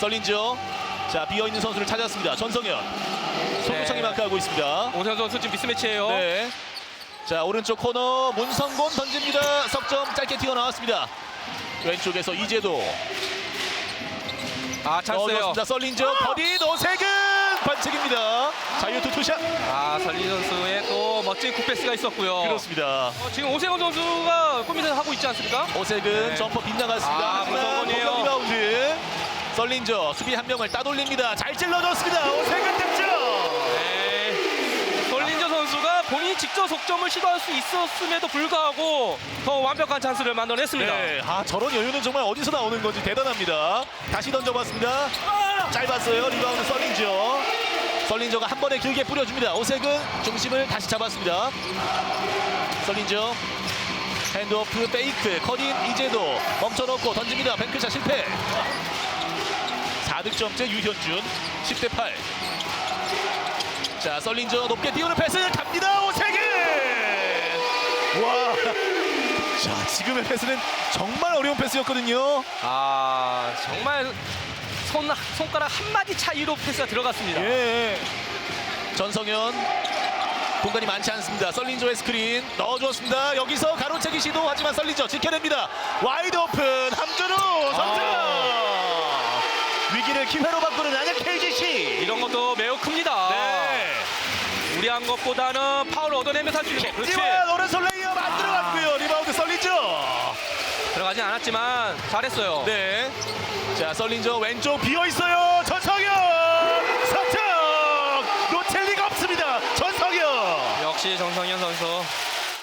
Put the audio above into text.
썰린죠. 자 비어 있는 선수를 찾았습니다. 전성현. 송구창이 네. 마크하고 있습니다. 오세훈 선수 지금 미스매치예요. 네. 자 오른쪽 코너 문성곤 던집니다. 석점 짧게 튀어나왔습니다. 왼쪽에서 이재도 아 찬스예요. 넣어줬습니다. 썰린죠. 버디 노세근 반칙입니다. 자유투 투샷. 아 설리 선수의 또 멋진 굿패스가 있었고요. 그렇습니다. 어, 지금 오세훈 선수가 고민을 하고 있지 않습니까? 오세근 네. 점퍼 빗나갔습니다. 아, 하지만 썰린저 수비 한 명을 따돌립니다. 잘 찔러줬습니다. 오세근 득점. 네. 설린저 선수가 본인이 직접 속점을 시도할 수 있었음에도 불구하고 더 완벽한 찬스를 만들어냈습니다. 네, 아 저런 여유는 정말 어디서 나오는 건지 대단합니다. 다시 던져봤습니다. 짧았어요. 리바운드 썰린저. 썰린저가 한 번에 길게 뿌려줍니다. 오세근 중심을 다시 잡았습니다. 썰린저. 핸드오프 페이크 커딘 이제도 멈춰놓고 던집니다. 뱅크샷 실패. 4득점째 유현준 10대 8. 자 썰린저 높게 띄우는 패스 갑니다. 오세근. 와. 자 지금의 패스는 정말 어려운 패스였거든요. 아 정말 손 손가락 한 마디 차이로 패스가 들어갔습니다. 예. 전성현 공간이 많지 않습니다. 썰린조의 스크린 넣어주었습니다. 여기서 가로채기 시도 하지만 썰린조 지켜냅니다. 와이드 오픈 함준우. 위기를 기회로 바꾸는 안양 KGC. 이런 것도 매우 큽니다. 네. 무리한 것보다는 파울 얻어내면서 할 수 있는 거. 그렇지. 지원 오른손 레이어 만들어갔고요. 리바운드 썰린조. 들어가진 않았지만 잘했어요. 네. 자, 썰린저 왼쪽 비어 있어요. 전성현 석점 놓칠 리가 없습니다. 전성현. 역시 정성현